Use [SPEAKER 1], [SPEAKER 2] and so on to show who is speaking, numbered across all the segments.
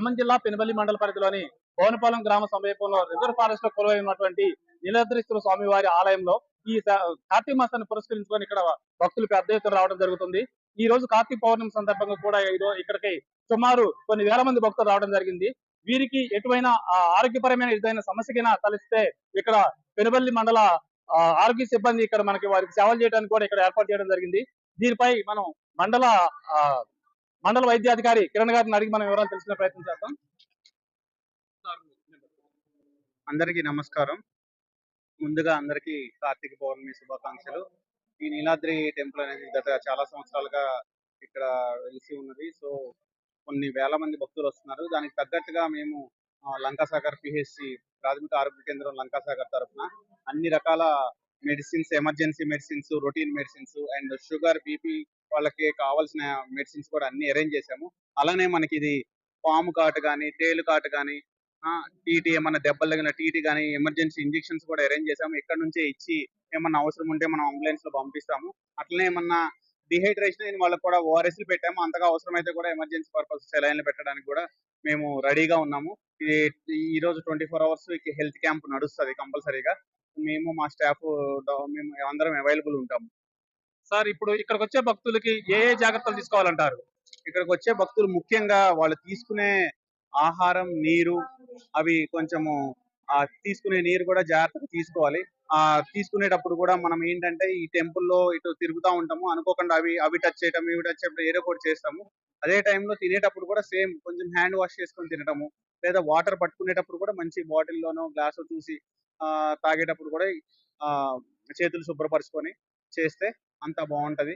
[SPEAKER 1] ఖమ్మం జిల్లా పెనుబల్లి మండల పరిధిలోని భవనపాలెం గ్రామ సమీపంలో రిజర్వ్ ఫారెస్ట్లో కొలువై ఉన్నటువంటి నీలద్రీశ్వర స్వామి వారి ఆలయంలో ఈ కార్తీక మాసాన్ని పురస్కరించుకొని ఇక్కడ భక్తులు పెద్ద ఎత్తున రావడం జరుగుతుంది. ఈ రోజు కార్తీక పౌర్ణమి సందర్భంగా కూడా ఇక్కడికి సుమారు కొన్ని వేల మంది భక్తులు రావడం జరిగింది. వీరికి ఎటువైనా ఆ, ఆరోగ్యపరమైన ఏదైనా సమస్యకైనా తలిస్తే ఇక్కడ పెనుబల్లి మండల ఆరోగ్య సిబ్బంది ఇక్కడ మనకి వారికి సేవలు చేయడానికి కూడా ఇక్కడ ఏర్పాటు చేయడం జరిగింది. దీనిపై మనం మండల మండల వైద్యాధికారి కిరణ్ గారిని అడిగి మనం వివరాలు తెలుసుకునే ప్రయత్నం చేద్దాం.
[SPEAKER 2] అందరికీ నమస్కారం. ముందుగా అందరికీ కార్తీక పౌర్ణమి శుభాకాంక్షలు. ఈ నీలాద్రి టెంపుల్ అనేది గత చాలా సంవత్సరాలుగా ఇక్కడ వెలిసి ఉన్నది. సో కొన్ని వేల మంది భక్తులు వస్తున్నారు. దానికి తగ్గట్టుగా మేము లంకాసాగర్ పిహెచ్సి ప్రాథమిక ఆరోగ్య కేంద్రం లంకాసాగర్ తరఫున అన్ని రకాల medicines emergency medicines routine medicines and sugar BP వాళ్ళకి కావాల్సిన మెడిసిన్స్ కూడా అన్ని అరేంజ్ చేసాము అలానే మనకి ఇది పాము కాటు కానీ తేలు కాట్ కానీ టీటీ ఏమన్నా దెబ్బలు తగిన టీటీ కానీ ఎమర్జెన్సీ ఇంజెక్షన్స్ కూడా అరేంజ్ చేసాము ఇక్కడ నుంచే ఇచ్చి ఏమన్నా అవసరం ఉంటే మనం అంబులెన్స్లో పంపిస్తాము. అట్లనే ఏమన్నా డిహైడ్రేషన్ అయిన వాళ్ళకి కూడా ఓఆర్ఎస్లు పెట్టాము. అంతగా అవసరమైతే కూడా ఎమర్జెన్సీ పర్పస్ సెలైన్లు పెట్టడానికి కూడా మేము రెడీగా ఉన్నాము. ఇది ఈ రోజు twenty four hours health camp నడుస్తుంది కంపల్సరీగా. మేము మా స్టాఫ్ మేము అందరం అవైలబుల్ ఉంటాము.
[SPEAKER 1] సార్ ఇప్పుడు ఇక్కడికి వచ్చే భక్తులకి ఏ ఏ జాగ్రత్తలు తీసుకోవాలంటారు?
[SPEAKER 2] ఇక్కడికి వచ్చే భక్తులు ముఖ్యంగా వాళ్ళు తీసుకునే ఆహారం నీరు అవి కొంచెము ఆ తీసుకునే నీరు కూడా జాగ్రత్తగా తీసుకోవాలి. ఆ తీసుకునేటప్పుడు కూడా మనం ఏంటంటే ఈ టెంపుల్లో ఇటు తిరుగుతూ ఉంటాము. అనుకోకుండా అవి అవి టచ్ చేయటం ఇవి టచ్ చేయడం ఏదో ఒకటి చేస్తాము. అదే టైంలో తినేటప్పుడు కూడా సేమ్ కొంచెం హ్యాండ్ వాష్ చేసుకొని తినటము. లేదా వాటర్ పట్టుకునేటప్పుడు కూడా మంచి బాటిల్లోనో గ్లాస్ చూసి ఆ తాగేటప్పుడు కూడా ఆ చేతులు శుభ్రపరచుకొని చేస్తే అంతా బాగుంటది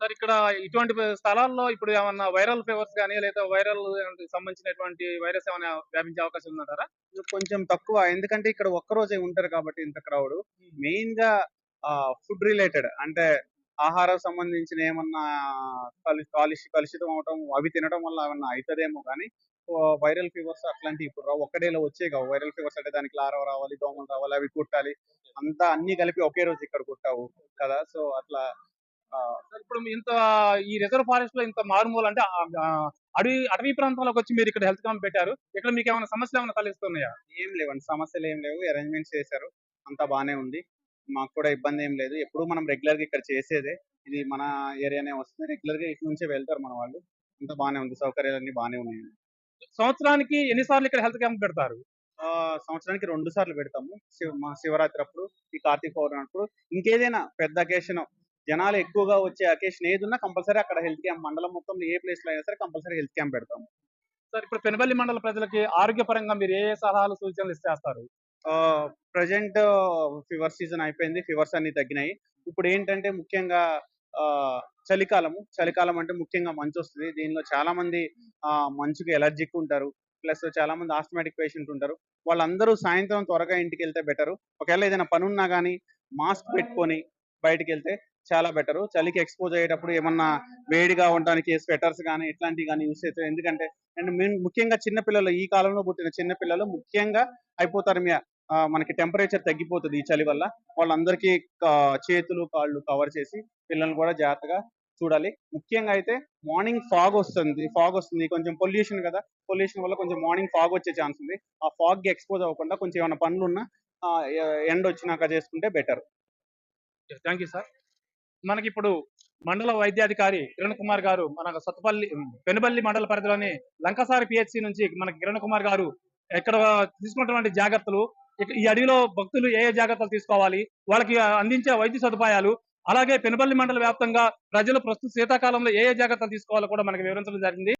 [SPEAKER 1] సార్ ఇక్కడ ఇటువంటి స్థలాల్లో ఇప్పుడు ఏమన్నా వైరల్ ఫీవర్స్ కానీ లేదా వైరల్ సంబంధించినటువంటి వైరస్ ఏమైనా వ్యాపించే అవకాశం ఉందంటారా?
[SPEAKER 2] కొంచెం తక్కువ. ఎందుకంటే ఇక్కడ ఒక్క రోజే ఉంటారు కాబట్టి ఇంత క్రౌడ్. మెయిన్గా ఫుడ్ రిలేటెడ్. అంటే ఆహారం సంబంధించిన ఏమన్నా కలు కాలుష్య కలుషితం అవటం అవి తినడం వల్ల ఏమన్నా అవుతుందేమో కానీ వైరల్ ఫీవర్స్ అట్లాంటివి ఇప్పుడు రావు. ఒక్క డేలో వచ్చే కావు. వైరల్ ఫీవర్స్ అంటే దానికి లారవ రావాలి దోమలు రావాలి అవి కుట్టాలి. అంతా అన్ని కలిపి ఒకే రోజు ఇక్కడ కుట్టావు కదా? సో అట్లా
[SPEAKER 1] ఇప్పుడు ఇంత ఈ రిజర్వ్ ఫారెస్ట్లో ఇంత మారుమూల అంటే అడవి అటవీ ప్రాంతంలోకి వచ్చి మీరు ఇక్కడ హెల్త్ క్యాంప్ పెట్టారు. ఇక్కడ మీకు ఏమైనా సమస్యలు ఏమైనా తలెస్తున్నాయా
[SPEAKER 2] ఏం లేవండి. సమస్యలు ఏం లేవు. అరేంజ్మెంట్స్ చేశారు. అంతా బానే ఉంది. మాకు కూడా ఇబ్బంది ఏం లేదు. ఎప్పుడు మనం రెగ్యులర్గా ఇక్కడ చేసేదే. ఇది మన ఏరియానే వస్తుంది. రెగ్యులర్గా ఇటు నుంచే వెళ్తారు మన వాళ్ళు. అంతా బానే ఉంది. సౌకర్యాలన్నీ బానే ఉన్నాయి.
[SPEAKER 1] సంవత్సరానికి ఎన్నిసార్లు ఇక్కడ హెల్త్ క్యాంప్ పెడతారు?
[SPEAKER 2] సంవత్సరానికి రెండు సార్లు పెడతాము. శివ మా శివరాత్రి అప్పుడు ఈ కార్తీక పౌర్ణమి అప్పుడు. ఇంకేదైనా పెద్ద అకేషన్ జనాలు ఎక్కువగా వచ్చే అకేషన్ ఏది ఉన్నా కంపల్సరీ అక్కడ హెల్త్ క్యాంప్ మండలం మొత్తం ఏ ప్లేస్లో అయినా సరే కంపల్సరీ హెల్త్ క్యాంప్ పెడతాము.
[SPEAKER 1] సార్ ఇప్పుడు పెనుబల్లి మండల ప్రజలకి ఆరోగ్యపరంగా మీరు ఏ సలహాలు సూచనలు ఇచ్చేస్తారు?
[SPEAKER 2] ప్రజెంట్ ఫీవర్ సీజన్ అయిపోయింది. ఫీవర్స్ అన్ని తగ్గినాయి. ఇప్పుడు ఏంటంటే ముఖ్యంగా చలికాలము. చలికాలం అంటే ముఖ్యంగా మంచు వస్తుంది దీనిలో చాలా మంది మంచుకి ఎలర్జిక్ ఉంటారు. ప్లస్ చాలా మంది ఆస్థమాటిక్ పేషెంట్ ఉంటారు. వాళ్ళందరూ సాయంత్రం త్వరగా ఇంటికి వెళ్తే బెటర్. ఒకవేళ ఏదైనా పని ఉన్నా కానీ మాస్క్ పెట్టుకొని బయటికి వెళ్తే చాలా బెటర్. చలికి ఎక్స్పోజ్ అయ్యేటప్పుడు ఏమన్నా వేడిగా ఉండడానికి స్వెటర్స్ కానీ ఇట్లాంటివి కానీ యూస్ చేస్తారు ఎందుకంటే అండ్ ముఖ్యంగా చిన్న పిల్లలు ఈ కాలంలో పుట్టిన చిన్న పిల్లలు ముఖ్యంగా అయిపోతారు మనకి టెంపరేచర్ తగ్గిపోతుంది ఈ చలి వల్ల. వాళ్ళందరికీ చేతులు కాళ్ళు కవర్ చేసి పిల్లల్ని కూడా జాగ్రత్తగా చూడాలి. ముఖ్యంగా అయితే మార్నింగ్ ఫాగ్ వస్తుంది. ఫాగ్ వస్తుంది. కొంచెం పొల్యూషన్ కదా. పొల్యూషన్ వల్ల కొంచెం మార్నింగ్ ఫాగ్ వచ్చే ఛాన్స్ ఉంది. ఆ ఫాగ్కి ఎక్స్పోజ్ అవ్వకుండా కొంచెం ఏమైనా పనులు ఉన్నా ఎండ్ ఎండ వచ్చినాక చేసుకుంటే బెటర్
[SPEAKER 1] థ్యాంక్ యూ సార్ మనకి ఇప్పుడు మండల వైద్యాధికారి కిరణ్ కుమార్ గారు మన సత్తుపల్లి పెనుబల్లి మండల పరిధిలోని లంకసారి పిహెచ్సి నుంచి మనకి కిరణ్ కుమార్ గారు ఎక్కడ తీసుకున్నటువంటి జాగ్రత్తలు ఈ అడవిలో భక్తులు ఏ ఏ జాగ్రత్తలు తీసుకోవాలి వాళ్ళకి అందించే వైద్య సదుపాయాలు అలాగే పెనుబల్లి మండల వ్యాప్తంగా ప్రజలు ప్రస్తుత శీతాకాలంలో ఏ ఏ జాగ్రత్తలు తీసుకోవాలో కూడా మనకి వివరించడం జరిగింది.